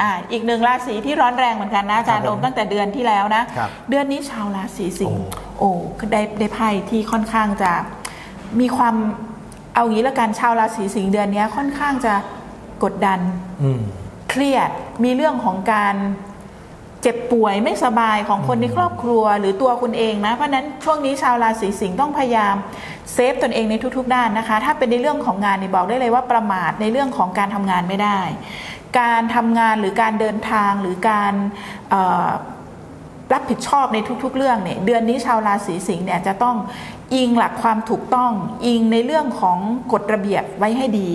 อ่าอีกหนึ่งราศีที่ร้อนแรงเหมือนกันนะอาจารย์ครับโอผมมตั้งแต่เดือนที่แล้วนะ ครับเดือนนี้ชาวราศีสิงห์โอ้โอ้ได้ได้ไพ่ที่ค่อนข้างจะมีความเอางี้ละกันชาวราศีสิงห์เดือนนี้ค่อนข้างจะกดดัน อืม เครียดมีเรื่องของการเจ็บป่วยไม่สบายของคนในครอบครัวหรือตัวคุณเองนะ เพราะฉะนั้นช่วงนี้ชาวราศีสิงห์ต้องพยายามเซฟตนเองในทุกๆด้านนะคะ ถ้าเป็นในเรื่องของงานเนี่ยบอกได้เลยว่าประมาทในเรื่องของการทำงานไม่ได้ การทำงานหรือการเดินทางหรือการเอ่อรับผิดชอบในทุกๆ เรื่องเนี่ยเดือนนี้ชาวราศีสิงห์เนี่ยจะต้องอิงหลักความถูกต้อง อิงในเรื่องของกฎระเบียบไว้ให้ดี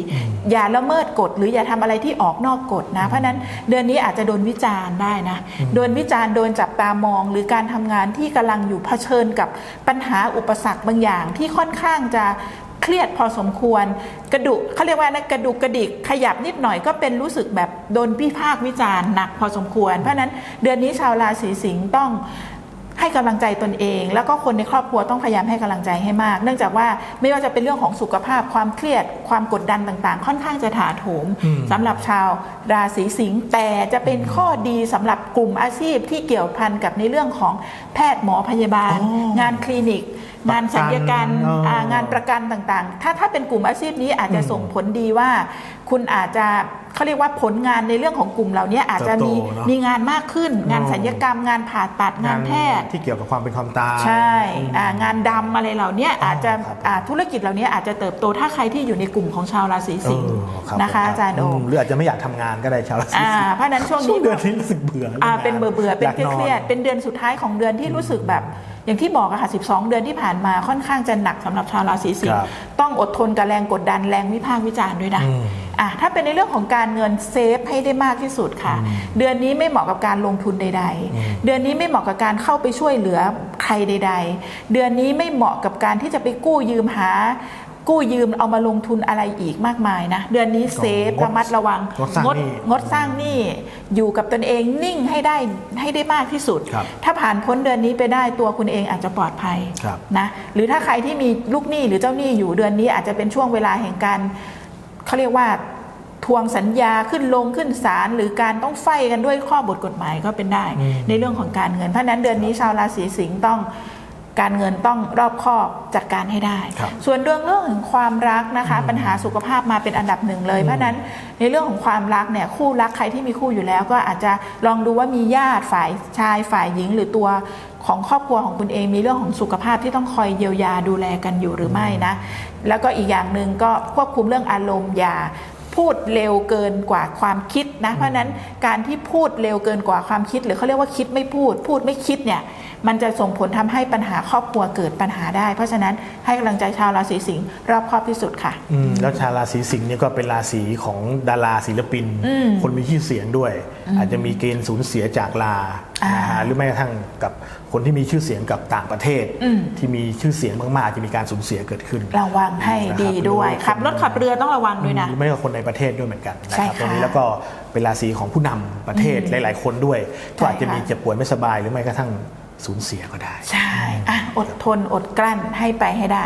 อย่าละเมิดกฎหรืออย่าทำอะไรที่ออกนอกกฎนะ เพราะฉะนั้นเดือนนี้อาจจะโดนวิจารณ์ได้นะ โดนวิจารณ์โดนจับตามอง หรือการทำงานที่กำลังอยู่เผชิญกับปัญหาอุปสรรคบางอย่างที่ค่อนข้างจะ เครียดพอสมควร กระดูกเขาเรียกว่านะกระดูกกระดิกขยับนิดหน่อยก็เป็นรู้สึกแบบโดนพิพากวิจารณ์หนักพอสมควร เพราะนั้นเดือนนี้ชาวราศีสิงห์ต้อง ให้กำลังใจตนเอง แล้วก็คนในครอบครัวต้องพยายามให้กำลังใจให้มาก เนื่องจากว่าไม่ว่าจะเป็นเรื่องของสุขภาพความเครียดความกดดันต่างๆ ค่อนข้างจะถาโถมอืมสำหรับชาวราศีสิงห์แต่จะเป็นข้อดีสำหรับกลุ่มอาชีพที่เกี่ยวพันกับในเรื่องของแพทย์หมอพยาบาลอ๋องานคลินิกงานศัลยกรรมประกันอ่างานประกันต่างๆ ถ้าถ้าเป็นกลุ่มอาชีพนี้อาจจะอืมส่งผลดีว่า คุณอาจจะ เขาเรียกว่าผลงานในเรื่องของกลุ่มเหล่านี้อาจจะมีเติบโตเนอะมีงานมากขึ้น งานอ๋อศัลยกรรม งานผ่าตัดงานแพทย์ที่เกี่ยวกับความเป็นความตายใช่อืมอ่างานดำอะไรเหล่านี้อาจจะครับอ่าธุรกิจเหล่านี้อาจจะเติบโตถ้าใครที่อยู่ในกลุ่มของชาวราศีสิงห์เออรับนะคะผมอาจารย์โอมหรืออาจจะไม่อยากทำงานก็ได้ชาวราศีอ่าสิงห์เพราะฉะนั้นช่วงช่วนี้งเดือนนี้รู้สึกเบื่ออ่ารื่องงเป็นเบื่อเบื่อๆเป็นยากเครียดๆเป็นเดือนสุดท้ายของเดือนที่รู้สึกแบบอย่างที่บอกอะค่ะ 12 เดือนที่ผ่านมาค่อนข้างจะหนักสำหรับชาวราศีสิงครัห์บต้องอดทนกับแรงกดดันแรงวิพากษ์วิจารณ์ด้วยนะ อืมอะถ้าเป็นในเรื่องของการเงินเซฟให้ได้มากที่สุดค่ะ เดือนนี้ไม่เหมาะกับการลงทุนใดอืมๆเดือนนี้ไม่เหมาะกับการเข้าไปช่วยเหลือใครใด ๆ เดือนนี้ไม่เหมาะกับการที่จะไปกู้ยืมหากู้ยืมเอามาลงทุนอะไรอีกมากมายนะ เดือนนี้เซฟงดระมัดระวังงดสร้างหนี้งดสร้างหนี้อยู่กับตนเองนิ่งให้ได้ให้ได้มากที่สุดครับถ้าผ่านพ้นเดือนนี้ไปได้ตัวคุณเองอาจจะปลอดภัยครับนะหรือถ้าใครที่มีลูกหนี้หรือเจ้าหนี้อยู่เดือนนี้อาจจะเป็นช่วงเวลาแห่งการ เขาเรียกว่าทวงสัญญาขึ้นลงขึ้นศาลหรือการต้องไฟกันด้วยข้อบทกฎหมายก็เป็นได้อืมในเรื่องของการเงินเพราะฉะนั้นเดือนนี้ชาวราศีสิงห์ต้อง การเงินต้องรอบคอบจัดการให้ได้ครับส่วนเรื่องเรื่องของความรักนะคะ ปัญหาสุขภาพมาเป็นอันดับหนึ่งเลย เพราะฉะนั้นในเรื่องของความรักเนี่ยคู่รักใครที่มีคู่อยู่แล้วก็อาจจะลองดูว่ามีญาติฝ่ายชายฝ่ายหญิงหรือตัวของครอบครัวของคุณเองมีเรื่องของสุขภาพที่ต้องคอยเยียวยาดูแลกันอยู่หรือไม่นะ แล้วก็อีกอย่างหนึ่งก็ควบคุมเรื่องอารมณ์อย่า พูดเร็วเกินกว่าความคิดนะเพราะฉะนั้นการที่พูดเร็วเกินกว่าความคิด หรือเขาเรียกว่าคิดไม่พูด พูดไม่คิดเนี่ยมันจะส่งผลทำให้ปัญหาครอบครัวเกิดปัญหาได้ เพราะฉะนั้นให้กำลังใจชาวราศีสิงห์รอบคอบที่สุดค่ะอืมแล้วชาวราศีสิงห์เนี่ยก็เป็นราศีของดาราศิลปินอืมคนมีชื่อเสียงด้วย อาจจะมีเกณฑ์สูญเสียจากลาอ่านนะฮะหรือแม้กระทั่งกับคนที่มีชื่อเสียงกับต่างประเทศอืมที่มีชื่อเสียงมากๆอาจจะมีการสูญเสียเกิดขึ้น ระวังให้ดีด้วยนะครับขับรถขับเรือต้องระวังด้วยนะหรือไม่ก็คนในประเทศด้วยเหมือนกันนะใช่ครับค่ะตรงนี้แล้วก็เป็นราศีของผู้นำประเทศหลาย ๆ คนด้วยก็อาจจะมีค่ะเจ็บป่วยไม่สบายหรือไม่กระทั่งสูญเสียก็ได้ ใช่อะอดทนอดกลั้นให้ไปให้ได้